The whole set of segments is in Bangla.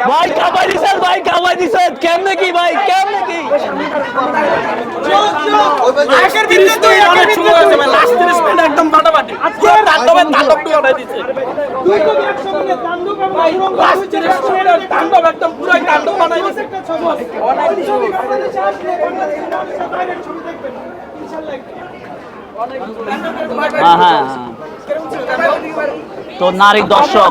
ভাই কাবাই দিছেন ভাই কাবাই দিছেন। কেমনে কি ভাই? কেমনে কি? আগের দিনে তো অনেক শুরু হয়েছে ভাই। লাস্ট 30 মিনিট একদম ফাটাফাটি আজকে তাণ্ডবের তাণ্ডব টু অর্ডার দিচ্ছে লাস্ট 30 মিনিট তাণ্ডব একদম পুরো তাণ্ডব বানাই দিচ্ছে হ্যাঁ হ্যাঁ হ্যাঁ। তো নারী দর্শক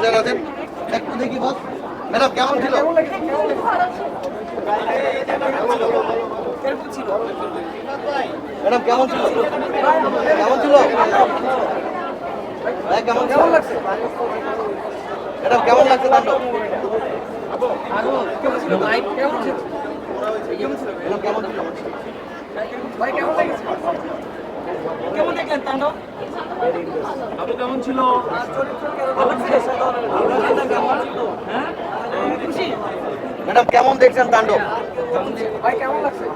আচ্ছা রাজেন একটু দেখি বস। ম্যাডাম কেমন ছিল? ম্যাডাম কেমন ছিল? কেমন ছিল? ভাই কেমন কেমন লাগছে? ম্যাডাম কেমন লাগছে তাণ্ডব ম্যাডাম কেমন ছিল? কেমন দেখলেন তাণ্ডব? আপু কেমন ছিল? ম্যাডাম কেমন দেখছেন তাণ্ডব? ফাটাফাটি কেমন ম্যাডাম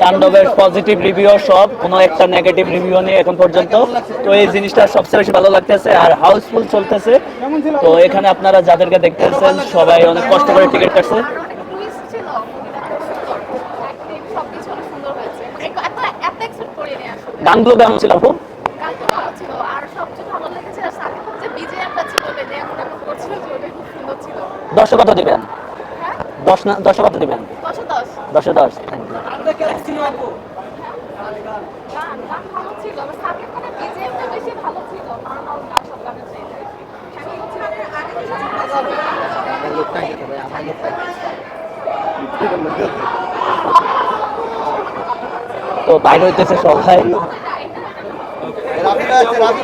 তাণ্ডবের পজিটিভ রিভিউ সব কোনো একটা নেগেটিভ রিভিউ নেই এখন পর্যন্ত। তো এই জিনিসটা সবচেয়ে বেশি ভালো লাগতেছে আর হাউসফুল চলতেছে। তো এখানে আপনারা যাদেরকে দেখতেছেন সবাই অনেক কষ্ট করে টিকিট কাটছে। গানগুলো কেমন ছিল আপু গানটা ভালো ছিল আর সবচেয়ে ভালো লেগেছে আর সাথে যে বিজেএমটা ছিল বেদে এখন এখন করছিল যে ওটা খুব সুন্দর ছিল দশে কত দিবেন। হ্যাঁ দশ না দশে কত দিবেন। দশে দশ তো বাইরে হইতেছে সবাই। রাবি ভাই আছে। রাবি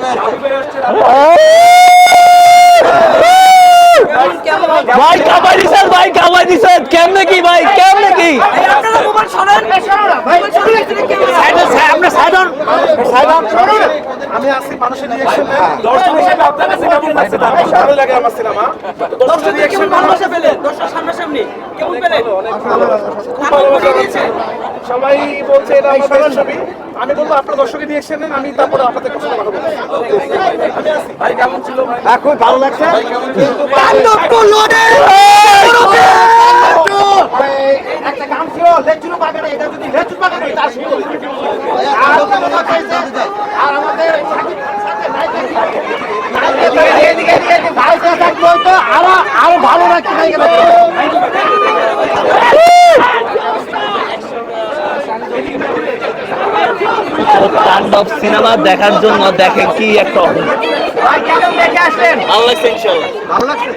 ভাই কাবাই দিছেন ভাই কাবাই দিছেন। কেমনে কি ভাই? কেমনে কি? আমি আসি মানুষের রিয়াকশন দর্শক হিসেবে আপনার কাছে কেমন লাগছে ভালো লাগে আমার সিনেমা? দর্শক রিয়াকশন ভালোবাসা পেলেন? দর্শক সামনাসামনি। কেমন পেলেন? খুব ভালোবাসা পাচ্ছি। সবাই বলছে এটা আমাদের ছবি আমি বলব আপনার দর্শকের রিয়াকশন নেন আমি তারপরে আপনাদের কথা কথা বলব ভাই কেমন ছিল ভাই খুব ভালো লাগছে একটা গান ছিল লেচুরু বাগানে এটা যদি লেচুর বাগানে তার আর কেমন লাগছে আমাদের এদিকে এদিকে এদিকে ভাইসা থাকলে হয়তো আরও আরও ভালো লাগছে নায়িকা তো তাণ্ডব সিনেমা দেখার জন্য দেখে কি একটা ভালো লাগছে ইনশাল্লাহ ভালো লাগছে।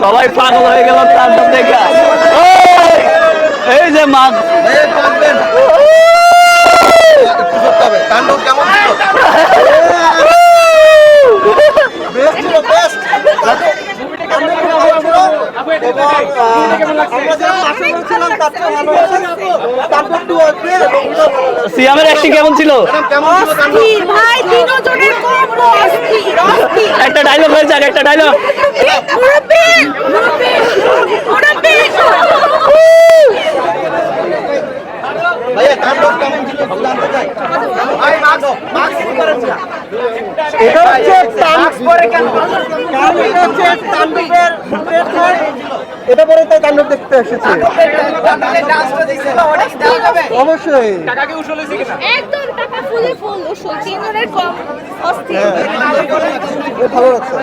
সবাই পাগল হয়ে গেল তাণ্ডব দেখে। এই যে মা এই থাকবেন একটু সরতে হবে তাণ্ডব কেমন ছিল বেস্ট ছিল বেস্ট সিয়ামের অ্যাক্টিং কেমন ছিল? ভাই তিনজনের কম্বো অস্থির অস্থির। একটা ডায়লগ হয়ে যাক একটা ডায়লগ এটা হচ্ছে তাণ্ডবের এটা পরে তাই তাণ্ডব দেখতে এসেছে। অবশ্যই। একদম টাকা ফুলে ফুল ওষুধ তিনজনের কম অস্থির। ভালো লাগছে।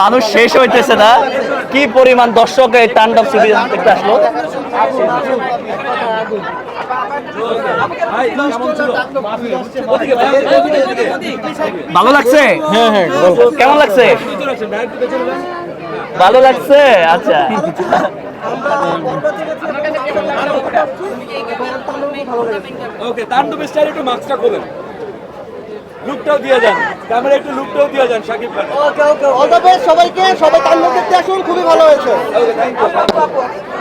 মানুষ শেষ হইতেছে না। কি পরিমাণ দর্শক এই তাণ্ডব সিরিজ দেখতে আসলো? ভালো লাগছে? হ্যাঁ হ্যাঁ। কেমন লাগছে? ভালো লাগছে? আচ্ছা। ওকে তাণ্ডব স্টাইল একটু মাস্কটা খোলেন। লুকটাও দিয়ে যান। ক্যামেরা একটু লুকটাও দিয়ে যান Shakib Khan. Okay okay all the best সবাইকে সবাই তাণ্ডব দেখতে আসুন খুবই ভালো হয়েছে। ওকে থ্যাংক ইউ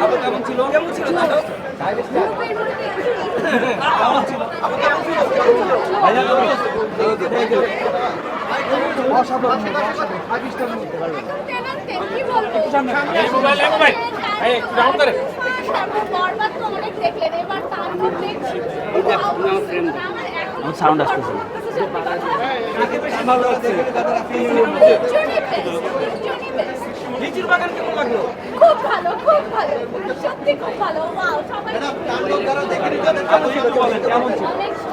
আপু কেমন ছিল? কেমন ছিল? কি বলব বরবাদ তো অনেক দেখলেন এবার তাণ্ডব দেখছি আমার এখন সাউন্ড আসতেছে। লিচির বাগান কেমন লাগল? খুব ভালো খুব ভালো। সত্যি খুব ভালো। ওয়াও সবাই কেমন ছিল